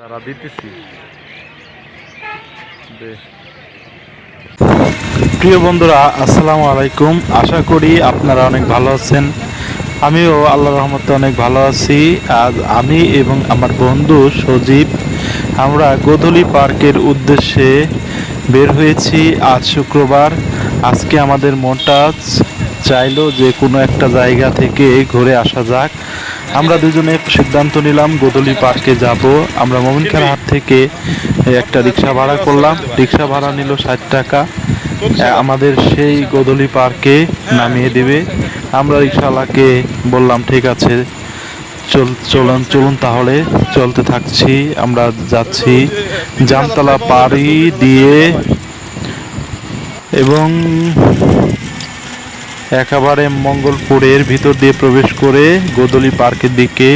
তারা দিতেছি। প্রিয় বন্ধুরা, আসসালামু আলাইকুম। আশা করি আপনারা অনেক ভালো আছেন। আমিও আল্লাহ রহমতে অনেক ভালো আছি। আজ আমি এবং আমার বন্ধু সজীব, আমরা গোধূলি পার্কের উদ্দেশ্যে বের হয়েছি আজ শুক্রবার। আজকে আমাদের মনটা চাইলো যে কোনো একটা জায়গা থেকে ঘুরে আসা যাক। আমরা দুজনে সিদ্ধান্ত নিলাম গোদলি পার্কে যাব। আমরা মোমিনখার হাট থেকে একটা রিক্সা ভাড়া করলাম। রিক্সা ভাড়া নিল ষাট টাকা। আমাদের সেই গোদলি পার্কে নামিয়ে দিবে। আমরা রিক্সাওয়ালাকে বললাম, ঠিক আছে, চল, চলুন চলুন তাহলে। চলতে থাকছি, আমরা যাচ্ছি। জামতলা পাড়ি দিয়ে এবং একেবারে মঙ্গলপুরের ভিতর দিয়ে প্রবেশ করে গোদলি পার্কের দিকে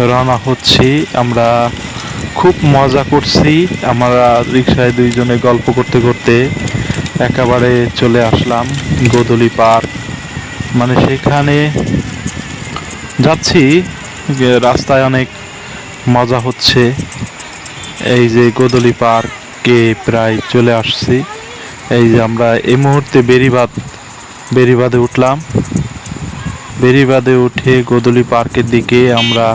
রওনা হচ্ছি। আমরা খুব মজা করছি। আমরা রিক্সায় দুইজনে গল্প করতে করতে একেবারে চলে আসলাম গোদলি পার্ক। মানে সেখানে যাচ্ছি, রাস্তায় অনেক মজা হচ্ছে। এই যে গোদলি পার্কে প্রায় চলে আসছি। এই যে আমরা এই মুহূর্তে বেরিবাদ বেরিবাদে উঠলাম। বেরিবাদে উঠে গোদলি পার্কের দিকে আমরা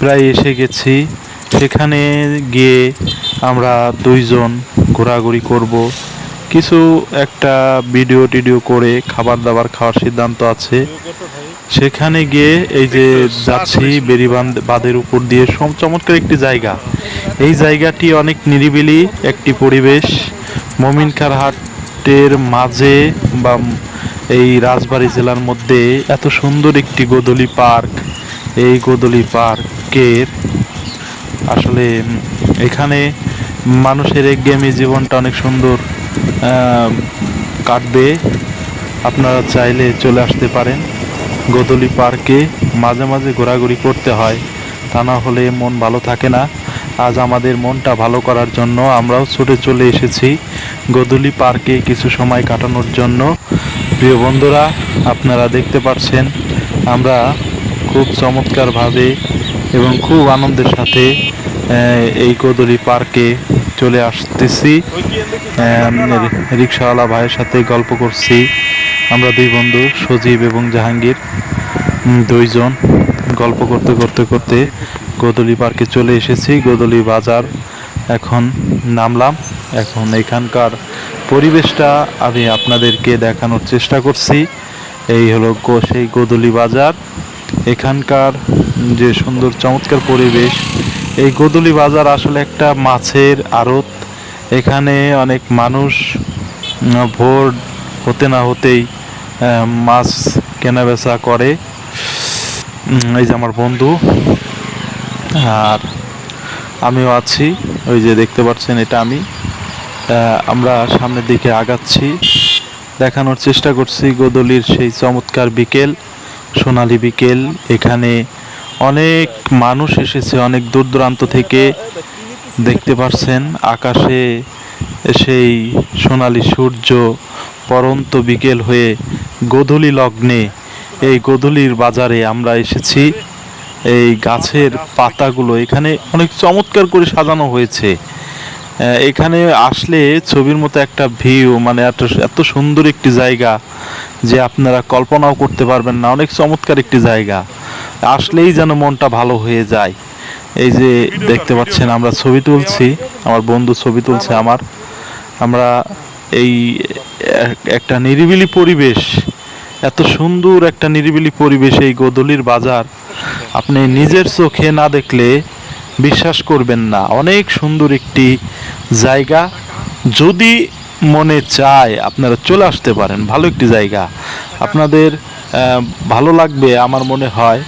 প্রায় এসে গেছি। সেখানে গিয়ে আমরা দুইজন ঘোরাঘুরি করব। কিছু একটা ভিডিও টিডিও করে খাবার দাবার খাওয়ার সিদ্ধান্ত আছে। সেখানে গিয়ে এই যে যাচ্ছি বেরিবান্ধ বাঁধের উপর দিয়ে চমৎকার একটি জায়গা। এই জায়গাটি অনেক নিরিবিলি একটি পরিবেশ। মমিনখার হাটের মাঝে বা এই রাজবাড়ী জেলার মধ্যে এত সুন্দর একটি গোদলি পার্ক। এই গোদলি পার্কের আসলে এখানে মানুষের একঘেয়েমি জীবনটা অনেক সুন্দর কাটবে। আপনারা চাইলে চলে আসতে পারেন। গোদলি পার্কে মাঝে মাঝে ঘোরাঘুরি করতে হয়। তা না হলে মন ভালো থাকে না। আজ আমাদের মনটা ভালো করার জন্য আমরাও ছুটে চলে এসেছি গোদলি পার্কে কিছু সময় কাটানোর জন্য। প্রিয় বন্ধুরা, আপনারা দেখতে পাচ্ছেন, আমরা খুব চমৎকারভাবে এবং খুব আনন্দের সাথে এই গোদলি পার্কে চলে আসতেছি। রিক্সাওয়ালা ভাইয়ের সাথে গল্প করছি। আমরা দুই বন্ধু, সজীব এবং জাহাঙ্গীর দুইজন গল্প করতে করতে করতে গোদলি পার্কে চলে এসেছি। গোদলি বাজার এখন নামলাম। এখন এখানকার পরিবেশটা আমি আপনাদেরকে দেখানোর চেষ্টা করছি। এই হলো সেই গোদলি বাজার। এখানকার যে সুন্দর চমৎকার পরিবেশ, এই গোদলি বাজার আসলে একটা মাছের আড়ত। এখানে অনেক মানুষ ভোর হতে না হতেই মাছ কেনাবেচা করে। এই যে আমার বন্ধু আর আমিও আছি, ওই যে দেখতে পাচ্ছেন এটা আমি। আমরা সামনের দিকে আগাচ্ছি, দেখানোর চেষ্টা করছি গোদলির সেই চমৎকার বিকেল, সোনালি বিকেল, এখানে অনেক মানুষ এসেছে, অনেক দূর দূরান্ত থেকে দেখতে পাচ্ছেন আকাশে সেই সোনালি সূর্য পরন্ত বিকেল হয়ে গোধূলি লগ্নে, এই গোধূলির বাজারে আমরা এসেছি। এই গাছের পাতাগুলো এখানে অনেক চমৎকার করে সাজানো হয়েছে। এখানে আসলে ছবির মতো একটা ভিউ মানে এত এত সুন্দর একটি জায়গা যে আপনারা কল্পনাও করতে পারবেন না, অনেক চমৎকার একটি জায়গা। আসলেই যেন মনটা ভালো হয়ে যায়। এই যে দেখতে পাচ্ছেন, আমরা ছবি তুলছি, আমার বন্ধু ছবি তুলছে আমার। আমরা এই একটা নিরিবিলি পরিবেশ, এত সুন্দর একটা নিরিবিলি পরিবেশ এই গোদলির বাজার। আপনি নিজের চোখে না দেখলে বিশ্বাস করবেন না। অনেক সুন্দর একটি জায়গা। যদি মনে চায় আপনারা চলে আসতে পারেন, ভালো একটি জায়গা। আপনাদের ভালো লাগবে আমার মনে হয়।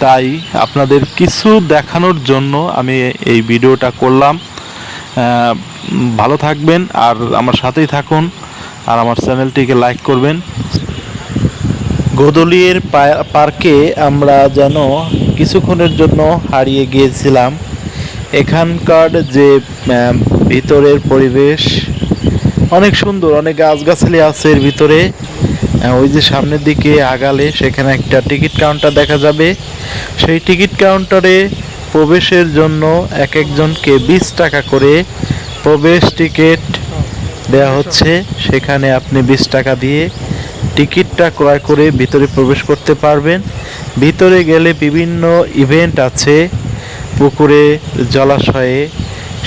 তাই আপনাদের কিছু দেখানোর জন্য আমি এই ভিডিওটা করলাম। ভালো থাকবেন আর আমার সাথেই থাকুন। আর আমার চ্যানেলটিকে লাইক করবেন। গোদলির পা- পার্কে আমরা যেন কিছুক্ষণের জন্য হারিয়ে গিয়েছিলাম। এখানকার যে ভিতরের পরিবেশ অনেক সুন্দর, অনেক গাছগাছালি আছে এর ভিতরে। ওই যে সামনের দিকে আগালে সেখানে একটা টিকিট কাউন্টার দেখা যাবে। সেই টিকিট কাউন্টারে প্রবেশের জন্য এক একজনকে বিশ টাকা করে প্রবেশ টিকিট দেওয়া হচ্ছে। সেখানে আপনি বিশ টাকা দিয়ে টিকিটটা ক্রয় করে ভিতরে প্রবেশ করতে পারবেন। ভিতরে গেলে বিভিন্ন ইভেন্ট আছে পুকুরে জলাশয়ে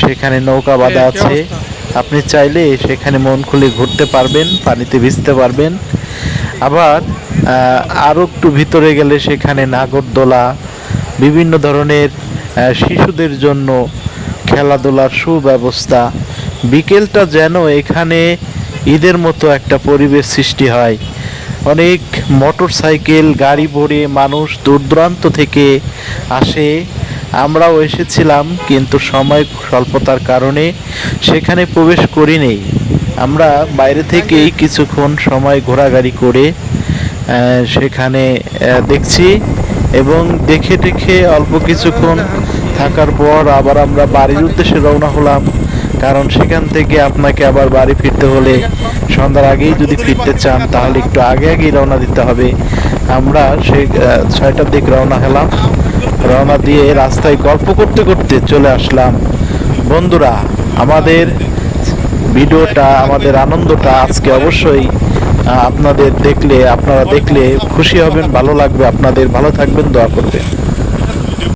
সেখানে নৌকা বাঁধা আছে। আপনি চাইলে সেখানে মন খুলে ঘুরতে পারবেন পানিতে ভিজতে পারবেন। আবার আরও একটু ভিতরে গেলে সেখানে নাগরদোলা বিভিন্ন ধরনের শিশুদের জন্য খেলাধুলার সুব্যবস্থা। বিকেলটা যেন এখানে ঈদের মতো একটা পরিবেশ সৃষ্টি হয়। অনেক মোটর সাইকেল গাড়ি ভরে মানুষ দূর দূরান্ত থেকে আসে। আমরাও এসেছিলাম, কিন্তু সময় স্বল্পতার কারণে সেখানে প্রবেশ করি করিনি। আমরা বাইরে থেকেই কিছুক্ষণ সময় ঘোরাঘুরি করে সেখানে দেখছি এবং দেখে দেখে অল্প কিছুক্ষণ থাকার পর আবার আমরা বাড়ির উদ্দেশ্যে রওনা হলাম। কারণ সেখান থেকে আপনাকে আবার বাড়ি ফিরতে হলে সন্ধ্যার আগেই যদি ফিরতে চান, তাহলে একটু আগে আগেই রওনা দিতে হবে। আমরা সেই ছয়টার দিক রওনা হলাম। রওনা দিয়ে রাস্তায় গল্প করতে করতে চলে আসলাম। বন্ধুরা, আমাদের ভিডিওটা, আমাদের আনন্দটা আজকে অবশ্যই আপনাদের দেখলে, আপনারা দেখলে খুশি হবেন, ভালো লাগবে। আপনাদের ভালো থাকবেন, দোয়া করবেন।